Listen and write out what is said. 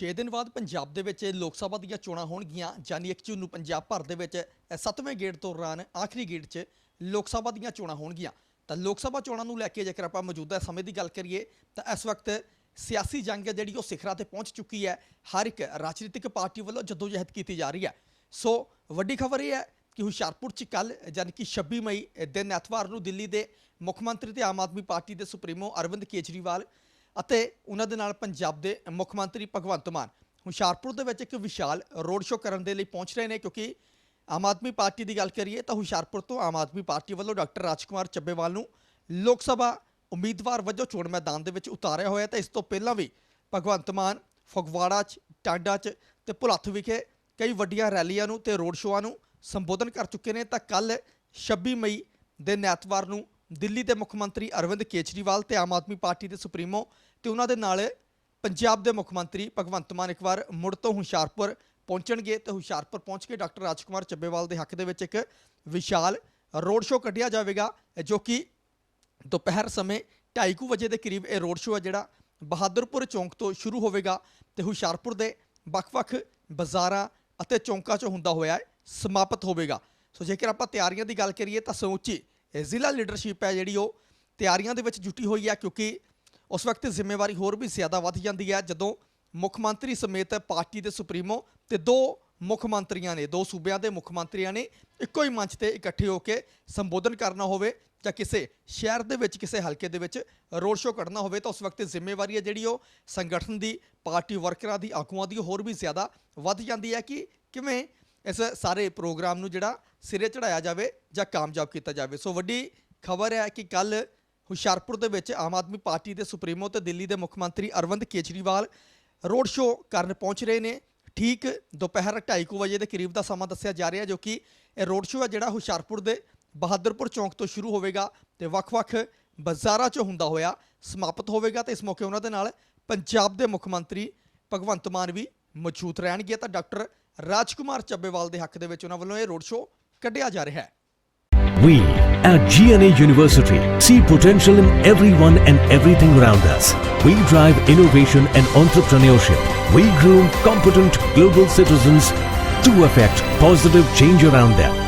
6 ਦਿਨ ਬਾਅਦ ਪੰਜਾਬ ਦੇ ਵਿੱਚ ਲੋਕ ਸਭਾ ਦੀਆਂ ਚੋਣਾਂ ਹੋਣਗੀਆਂ। ਯਾਨੀ 1 ਜੂਨ ਨੂੰ ਪੰਜਾਬ ਭਰ ਦੇ ਵਿੱਚ 7ਵੇਂ ਗੇੜ ਦੌਰਾਨ ਆਖਰੀ ਗੇੜ 'ਚ ਲੋਕ ਸਭਾ ਦੀਆਂ ਚੋਣਾਂ ਹੋਣਗੀਆਂ। ਤਾਂ ਲੋਕ ਸਭਾ ਚੋਣਾਂ ਨੂੰ ਲੈ ਕੇ ਜੇਕਰ ਆਪਾਂ ਮੌਜੂਦਾ ਸਮੇਂ ਦੀ ਗੱਲ ਕਰੀਏ, ਤਾਂ ਇਸ ਵਕਤ ਸਿਆਸੀ ਜੰਗ ਹੈ ਜਿਹੜੀ ਉਹ ਸਿਖਰਾਂ ਤੇ ਪਹੁੰਚ ਚੁੱਕੀ ਹੈ। ਹਰ ਇੱਕ ਰਾਜਨੀਤਿਕ ਪਾਰਟੀ ਵੱਲੋਂ ਜਦੋਜਹਿਦ ਕੀਤੀ ਜਾ ਰਹੀ ਹੈ। ਸੋ ਵੱਡੀ ਖਬਰ ਇਹ ਹੈ ਕਿ ਹੁਸ਼ਿਆਰਪੁਰ 'ਚ ਕੱਲ ਯਾਨੀ ਕਿ 26 ਮਈ ਦਿਨ ਐਤਵਾਰ ਨੂੰ ਦਿੱਲੀ ਦੇ ਮੁੱਖ ਮੰਤਰੀ ਤੇ ਆਮ ਆਦਮੀ ਪਾਰਟੀ ਦੇ ਸੁਪਰੀਮੋ ਅਰਵਿੰਦ ਕੇਜਰੀਵਾਲ ਅਤੇ ਉਹਨਾਂ ਦੇ ਨਾਲ ਪੰਜਾਬ ਦੇ ਮੁੱਖ ਮੰਤਰੀ ਭਗਵੰਤ ਮਾਨ ਹੁਸ਼ਿਆਰਪੁਰ ਦੇ ਵਿੱਚ ਇੱਕ ਵਿਸ਼ਾਲ ਰੋਡ ਸ਼ੋਅ ਕਰਨ ਦੇ ਲਈ ਪਹੁੰਚ ਰਹੇ ਨੇ, ਕਿਉਂਕਿ ਆਮ ਆਦਮੀ ਪਾਰਟੀ ਦੀ ਗੱਲ ਕਰੀਏ ਤਾਂ ਹੁਸ਼ਿਆਰਪੁਰ ਤੋਂ ਆਮ ਆਦਮੀ ਪਾਰਟੀ ਵੱਲੋਂ ਡਾਕਟਰ ਰਾਜਕੁਮਾਰ ਚੱਬੇਵਾਲ ਨੂੰ ਲੋਕ ਸਭਾ ਉਮੀਦਵਾਰ ਵਜੋਂ ਚੋਣ ਮੈਦਾਨ ਦੇ ਵਿੱਚ ਉਤਾਰਿਆ ਹੋਇਆ ਤਾਂ ਇਸ ਤੋਂ ਪਹਿਲਾਂ ਵੀ ਭਗਵੰਤ ਮਾਨ ਫਗਵਾੜਾ 'ਚ, ਟਾਂਡਾ 'ਚ ਤੇ ਭੁਲੱਥ ਵਿਖੇ ਕਈ ਵੱਡੀਆਂ ਰੈਲੀਆਂ ਨੂੰ ਤੇ ਰੋਡ ਸ਼ੋਆਂ ਨੂੰ ਸੰਬੋਧਨ ਕਰ ਚੁੱਕੇ ਨੇ। ਤਾਂ ਕੱਲ 26 ਮਈ ਦੇ ਨੈਤਵਾਰ ਨੂੰ ਦਿੱਲੀ ਦੇ ਮੁੱਖ ਮੰਤਰੀ ਅਰਵਿੰਦ ਕੇਜਰੀਵਾਲ ਤੇ ਆਮ ਆਦਮੀ ਪਾਰਟੀ ਦੇ ਸੁਪਰੀਮੋ ਤੇ ਉਹਨਾਂ ਦੇ ਨਾਲ ਪੰਜਾਬ ਦੇ ਮੁੱਖ ਮੰਤਰੀ ਭਗਵੰਤ ਮਾਨ ਇੱਕ ਵਾਰ ਮੁੜ ਤੋਂ ਹੁਸ਼ਿਆਰਪੁਰ ਪਹੁੰਚਣਗੇ ਤੇ ਹੁਸ਼ਿਆਰਪੁਰ ਪਹੁੰਚ ਕੇ ਡਾਕਟਰ ਰਾਜਕੁਮਾਰ ਚੱਬੇਵਾਲ ਦੇ ਹੱਕ ਦੇ ਵਿੱਚ ਇੱਕ ਵਿਸ਼ਾਲ ਰੋਡ ਸ਼ੋਅ ਕੱਢਿਆ ਜਾਵੇਗਾ, ਜੋ ਕਿ ਦੁਪਹਿਰ ਸਮੇਂ 2:30 ਵਜੇ ਦੇ ਕਰੀਬ ਇਹ ਰੋਡ ਸ਼ੋਅ ਹੈ ਜਿਹੜਾ ਬਹਾਦਰਪੁਰ ਚੌਂਕ ਤੋਂ ਸ਼ੁਰੂ ਹੋਵੇਗਾ ਤੇ ਹੁਸ਼ਿਆਰਪੁਰ ਦੇ ਵੱਖ-ਵੱਖ ਬਾਜ਼ਾਰਾਂ ਅਤੇ ਚੌਂਕਾਂ 'ਚ ਹੁੰਦਾ ਹੋਇਆ ਸਮਾਪਤ ਹੋਵੇਗਾ। ਸੋ ਜੇਕਰ ਆਪਾਂ ਤਿਆਰੀਆਂ ਦੀ ਗੱਲ ਕਰੀਏ ਤਾਂ ਸਮੁੱਚੀ ਜ਼ਿਲ੍ਹਾ ਲੀਡਰਸ਼ਿਪ ਹੈ ਜਿਹੜੀ ਉਹ ਤਿਆਰੀਆਂ ਦੇ ਵਿੱਚ ਜੁਟੀ ਹੋਈ ਹੈ ਕਿਉਂਕਿ ਉਸ ਵਕਤ ਜ਼ਿੰਮੇਵਾਰੀ ਹੋਰ ਵੀ ਜ਼ਿਆਦਾ ਵੱਧ ਜਾਂਦੀ ਹੈ। ਜਦੋਂ ਮੁੱਖ ਮੰਤਰੀ ਸਮੇਤ ਪਾਰਟੀ ਦੇ ਸੁਪਰੀਮੋ ਤੇ ਦੋ ਮੁੱਖ ਮੰਤਰੀਆਂ ਨੇ, ਦੋ ਸੂਬਿਆਂ ਦੇ ਮੁੱਖ ਮੰਤਰੀਆਂ ਨੇ ਇੱਕੋ ਹੀ ਮੰਚ ਤੇ ਇਕੱਠੇ ਹੋ ਕੇ ਸੰਬੋਧਨ ਕਰਨਾ ਹੋਵੇ ਜਾਂ ਕਿਸੇ ਸ਼ਹਿਰ ਦੇ ਵਿੱਚ, ਕਿਸੇ ਹਲਕੇ ਦੇ ਵਿੱਚ ਰੋਡ ਸ਼ੋਅ ਕੱਢਣਾ ਹੋਵੇ ਤਾਂ ਉਸ ਵਕਤ ਜ਼ਿੰਮੇਵਾਰੀ ਹੈ ਜਿਹੜੀ ਉਹ ਸੰਗਠਨ ਦੀ, ਪਾਰਟੀ ਵਰਕਰਾਂ ਦੀ, ਆਗੂਆਂ ਦੀ ਹੋਰ ਵੀ ਜ਼ਿਆਦਾ ਵੱਧ ਜਾਂਦੀ ਹੈ ਕਿ ਕਿਵੇਂ ਇਸ ਸਾਰੇ ਪ੍ਰੋਗਰਾਮ ਨੂੰ ਜਿਹੜਾ ਸਿਰੇ ਚੜਾਇਆ ਜਾਵੇ ਜਾਂ ਕਾਮਯਾਬ ਕੀਤਾ ਜਾਵੇ। ਸੋ ਵੱਡੀ ਖਬਰ ਹੈ ਕਿ ਕੱਲ ਹੁਸ਼ਿਆਰਪੁਰ ਦੇ ਵਿੱਚ ਆਮ ਆਦਮੀ ਪਾਰਟੀ ਦੇ ਸੁਪਰੀਮੋ ਤੇ ਦਿੱਲੀ ਦੇ ਮੁੱਖ ਮੰਤਰੀ ਅਰਵਿੰਦ ਕੇਜਰੀਵਾਲ ਰੋਡ ਸ਼ੋਅ ਕਰਨ ਪਹੁੰਚ ਰਹੇ ਨੇ। ਠੀਕ ਦੁਪਹਿਰ 2:30 ਵਜੇ ਦੇ ਕਰੀਬ ਦਾ ਸਮਾਂ ਦੱਸਿਆ ਜਾ ਰਿਹਾ ਜੋ ਕਿ ਇਹ ਰੋਡ ਸ਼ੋਅ ਹੈ ਜਿਹੜਾ ਹੁਸ਼ਿਆਰਪੁਰ ਦੇ ਬਹਾਦਰਪੁਰ ਚੌਂਕ ਤੋਂ ਸ਼ੁਰੂ ਹੋਵੇਗਾ ਤੇ ਵੱਖ-ਵੱਖ ਬਾਜ਼ਾਰਾਂ 'ਚ ਹੁੰਦਾ ਹੋਇਆ ਸਮਾਪਤ ਹੋਵੇਗਾ ਤੇ ਇਸ ਮੌਕੇ ਉਹਨਾਂ ਦੇ ਨਾਲ ਪੰਜਾਬ ਦੇ ਮੁੱਖ ਮੰਤਰੀ ਭਗਵੰਤ ਮਾਨ ਵੀ ਮੌਜੂਦ ਰਹਿਣਗੇ। ਤਾਂ ਡਾਕਟਰ ਰਾਜਕੁਮਾਰ ਚੱਬੇਵਾਲ ਦੇ ਹੱਕ ਦੇ ਵਿੱਚ ਉਹਨਾਂ ਵੱਲੋਂ ਇਹ ਰੋਡ ਸ਼ੋਅ ਕੱਢਿਆ ਜਾ ਰਿਹਾ ਹੈ We at GNA University see potential in everyone and everything around us. We drive innovation and entrepreneurship. We groom competent global citizens to affect positive change around them.